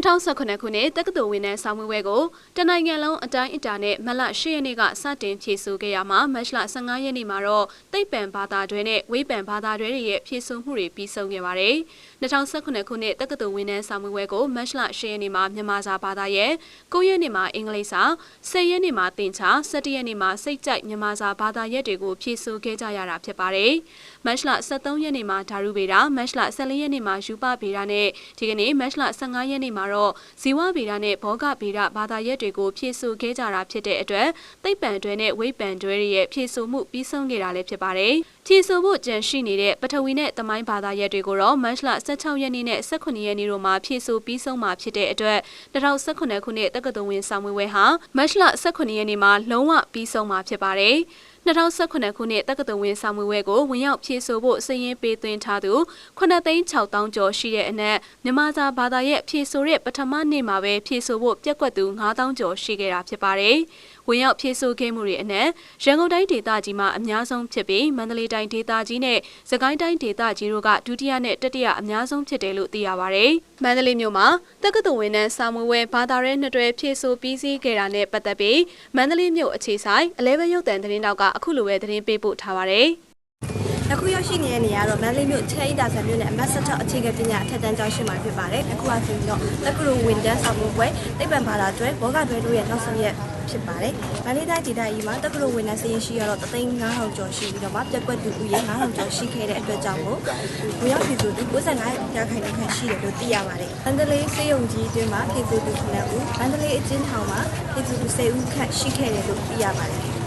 2019ခုနှစ်တက္ကသိုလ်ဝင်နှန်းဆောင်မွေးပွဲကိုတနိုင်ငံလုံးအတိုင်းအတာနဲ့မလ10ရက်နေ့ကစတင်ဖြည့်ဆို့ခဲ့ရမှာမတ်လ15ရက်နေ့မှာတော့သိပ္ပံဘာသာတွဲနဲ့ဝိပံဘာသာတွဲတွေရဲ့ဖြည့်ဆို့မှုတွေပြီးဆုံးခဲ့ပါတယ်။2019ခုနှစ်တက္ကသိုလ်ဝင်နှန်းဆောင်မွေးပွဲကိုမတ်လ10ရက်နေ့မှာမြန်မာစာဘာသာရဲ့9ရက်နေ့မှာအင်္ဂလိပ်စာ10ရက်နေ့မှာသင်္ချာ17ရက်နေ့မှာစိတ်ကြိုက်မြန်မာစာဘာသာရပ်တွေကိုဖြည့်ဆို့ခဲ့ကြရတာဖြစ်ပါတယ်။မတ်လ23ရက်နေ့မှာဓာရုဗေဒမတ်လ14ရက်နေ့မှာယူပဗေဒနဲ့ဒီကနေ့မတ်လ15ရက်နေ့မှာတော့ဇီဝဗေဒနဲ့ဘောဂဗေဒဘာသာရပ်တွေကိုဖြည့်ဆို့ခဲ့ကြတာဖြစ်တဲ့အတွက်သိပ္ပံတွဲနဲ့ဝိပံတွဲတွေရဲ့ဖြည့်ဆို့မှုပြီးဆုံးခဲ့တာလည်းဖြစ်ပါတယ်။ဖြည့်ဆို့ဖို့ကြံရှိနေတဲ့ပထဝီနဲ့သမိုင်းဘာသာရပ်တွေကိုတော့မတ်လ16ရက်နေ့နဲ့18ရက်နေ့တို့မှာဖြည့်ဆို့ပြီးဆုံးမှာဖြစ်တဲ့အတွက်2018ခုနှစ်တက္ကသိုလ်ဝင်ဆောင်မွေးပွဲဟာမတ်လ18ရက်နေ့မှာလုံးဝပြီးဆုံးမှာဖြစ်ပါတယ်။ 2018ခုနှစ်တက္ကသိုလ်ဝင်ဆောင်မွေးပွဲကိုဝင်ရောက်ဖြည့်ဆို့ဖို့စည်ရင်းပေးသွင်းထားသူ9,600ကျော်ရှိတဲ့အနက်မြန်မာစာဘာသာရဲ့ဖြည့်ဆို့တဲ့ပထမနေ့မှာပဲဖြည့်ဆို့ဖို့ပြက်ကွက်သူ9,000ကျော်ရှိခဲ့တာဖြစ်ပါတယ်။ ဝင်ရောက်ဖြည့်ဆို့ခဲ့မှုတွေအနက်ရန်ကုန်တိုင်းဒေသကြီးမှာအများဆုံးဖြစ်ပြီးမန္တလေးတိုင်းဒေသကြီးနဲ့စကိုင်းတိုင်းဒေသကြီးတို့ကဒုတိယနဲ့တတိယအများဆုံးဖြစ်တယ်လို့သိရပါတယ်။မန္တလေးမြို့မှာတက္ကသိုလ်ဝင်နှန်းစာမွေးပွဲဘာသာရဲနှစ်တွဲဖြည့်ဆို့ပြီးစီးခဲ့တာနဲ့ပတ်သက်ပြီးမန္တလေးမြို့အခြေဆိုင်အလဲဘရုပ်တန်သတင်းတောက်ကအခုလိုပဲသတင်းပေးပို့ထားပါတယ်။အခုရောက်ရှိနေတဲ့နေရာကတော့မန္တလေးမြို့ချဲအိဒါဆန်မြို့နယ်အမတ်ဆက်အခြေခံပညာအထက်တန်းကျောင်းရှိမှာဖြစ်ပါတယ်။အခုအချိန်တော့တက္ကသိုလ်ဝင်တန်းဆောင်မှုပွဲတိပ္ပံဘာသာကျွဲဘောဂကျွဲတို့ရဲ့နောက်ဆုံးရက် ဖြစ်ပါတယ်။မန္တလေးတိုင်းဒေသကြီးမှာတက္ကသိုလ်ဝင်တန်းစရင်ရှိရတော့3,500ကျော်ရှိပြီးတော့မှပြက်ကွက်သူဦးရေ9,000ကျော်ရှိခဲ့တဲ့အတွက်ကြောင့်မို့ဝင်ရောက်ပြည်သူသူ95ရာခိုင်နှုန်းခန့်ရှိတယ်လို့သိရပါတယ်။မန္တလေးစေယုံကြီးအတွင်းမှာပြည်သူသူ9ဦးမန္တလေးအကျဉ်းထောင်မှာပြည်သူသူ10ဦးခန့်ရှိခဲ့တယ်လို့သိရပါတယ်။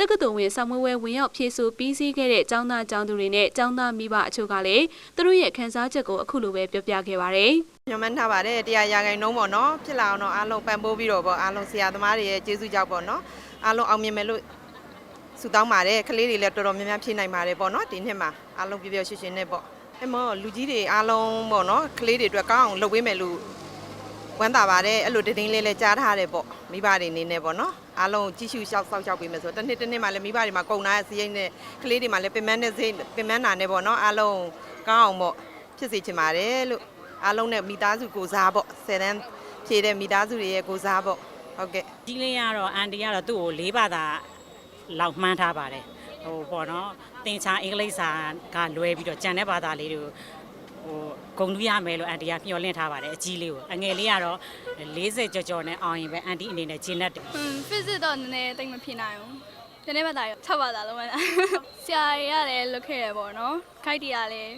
တက္ကသိုလ်ဝင်ဆောင်မွေးဝဲဝင်ရောက်ဖြည့်ဆူပြီးစီးခဲ့တဲ့ကျောင်းသားကျောင်းသူတွေနဲ့ကျောင်းသားမိဘအချို့ကလည်းသူတို့ရဲ့ခံစားချက်ကိုအခုလိုပဲပြောပြခဲ့ပါတယ်ညွှန်မှန်းထားပါတယ်တရားရာဂိုင်းနှုံးပေါ့နော်ဖြစ်လာအောင်တော့အားလုံးပံ့ပိုးပြီးတော့ပေါ့အားလုံးဆရာသမားတွေရဲ့ကျေးဇူးကြောင့်ပေါ့နော်အားလုံးအောင်မြင်မယ်လို့ဆုတောင်းပါတယ်ကလေးတွေလည်းတော်တော်များများဖြည့်နိုင်ပါတယ်ပေါ့နော်ဒီနှစ်မှာအားလုံးပြပြရွှင်ရွှင်နဲ့ပေါ့အမောလူကြီးတွေအားလုံးပေါ့နော်ကလေးတွေအတွက်ကောင်းအောင်လုပ်ပေးမယ်လို့ဝမ်းသာပါတယ်အဲ့လိုတင်းတင်းလေးလေးကြားထားတယ်ပေါ့မိဘတွေအနေနဲ့ပေါ့နော် အားလုံးကြည့်ရှုရှောက်စောက်ရှောက်ပေးမယ်ဆိုတော့တစ်နှစ်တစ်နှစ်မှလည်းမိဘတွေမှာကုန်လာတဲ့စရိတ်နဲ့ကလေးတွေမှာလည်းပင်မနဲ့စိတ်ပင်မနာနဲ့ပေါ့နော်အားလုံးကောင်းအောင်ပေါ့ဖြစ်စေချင်ပါတယ်လို့အားလုံးနဲ့မိသားစုကိုစားပေါ့ဆယ်တန်းဖြည့်တဲ့မိသားစုတွေရဲ့ကိုစားပေါ့ဟုတ်ကဲ့ကြီးလေးကတော့အန်တီကတော့သူ့ကိုလေးပါတာလောက်မှန်းထားပါတယ်ဟိုပေါ့နော်တင်ချာအင်္ဂလိပ်စာကလွဲပြီးတော့ကြံတဲ့ဘာသာလေးတွေကို ဟိုဂုံလူရမယ်လို့အန်တီကမျှော်လင့်ထားပါတယ်အကြီးလေးကိုအငယ်လေးကတော့40ကြော်ကြော်နဲ့အောင်ရင်ပဲအန်တီအနေနဲ့ဂျင်းနဲ့တယ်อืม physics တော့နည်းနည်းတိတ်မဖြစ်နိုင်ဘူး။ဒီနေ့ဘာသာရော6ဘာသာလုံးဝလား။ဆရာတွေကလည်းလွတ်ခဲ့ရပေါ့နော်။ခိုက်တီကလည်း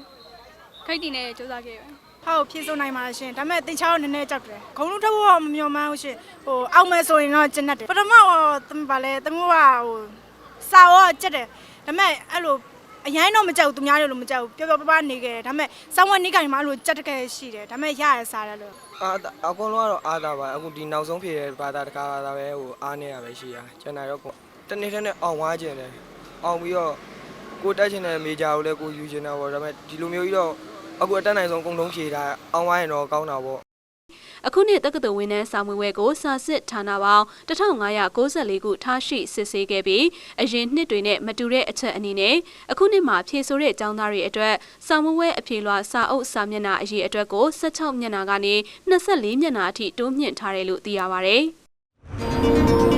ခိုက်တီနဲ့စူးစမ်းခဲ့ရယ်ဟုတ်ဖြည့်စုံနိုင်ပါရှင်ဒါပေမဲ့တင်ချောင်းနည်းနည်းကြောက်တယ်ဂုံလုံးထုတ်ဖို့မမျှော်မှန်းဘူးရှင်ဟိုအောက်မဲ့ဆိုရင်တော့ကျဉ်တ်တယ်ပထမတော့တမပါလဲတမိုးကဟိုစာရောကျက်တယ်ဒါပေမဲ့အဲ့လို အရင်တော့မကြောက်သူများတွေလို့မကြောက်ပျော်ပျော်ပါးပါးနေခဲ့တယ်ဒါပေမဲ့စောင်းဝနေကင်မှာအဲ့လိုကြက်တကယ်ရှိတယ်ဒါပေမဲ့ရရစားတယ်လို့အာအကုန်လုံးကတော့အားသာပါအခုဒီနောက်ဆုံးဖြည့်တဲ့ဘာသာတကားဘာသာပဲဟိုအားနေရပဲရှိတာကျန်တာတော့တနေ့တည်းနဲ့အောင်သွားခြင်းတယ်အောင်ပြီးတော့ကိုတက်ခြင်းတဲ့မေဂျာကိုလည်းကိုယူခြင်းတာပေါ့ဒါပေမဲ့ဒီလိုမျိုးကြီးတော့အခုအတက်နိုင်ဆုံးအကုန်လုံးဖြည့်တာအောင်သွားရင်တော့ကောင်းတာပေါ့ အခုနှစ်တက္ကသိုလ်ဝင်နှန်းဆောင်မွေးဝဲကိုစာစစ်ဌာနပေါင်း1594ခုထားရှိစစ်ဆေးခဲ့ပြီးအရင်နှစ်တွေနဲ့မတူတဲ့အချက်အနေနဲ့အခုနှစ်မှာဖြည့်ဆို့တဲ့ចောင်းသားတွေအတွက်ဆောင်မွေးဝဲအဖြေလွှာစာအုပ်စာမျက်နှာအရေးအတွက်ကို16မျက်နှာကနေ24မျက်နှာအထိတိုးမြင့်ထားတယ်လို့သိရပါဗျ။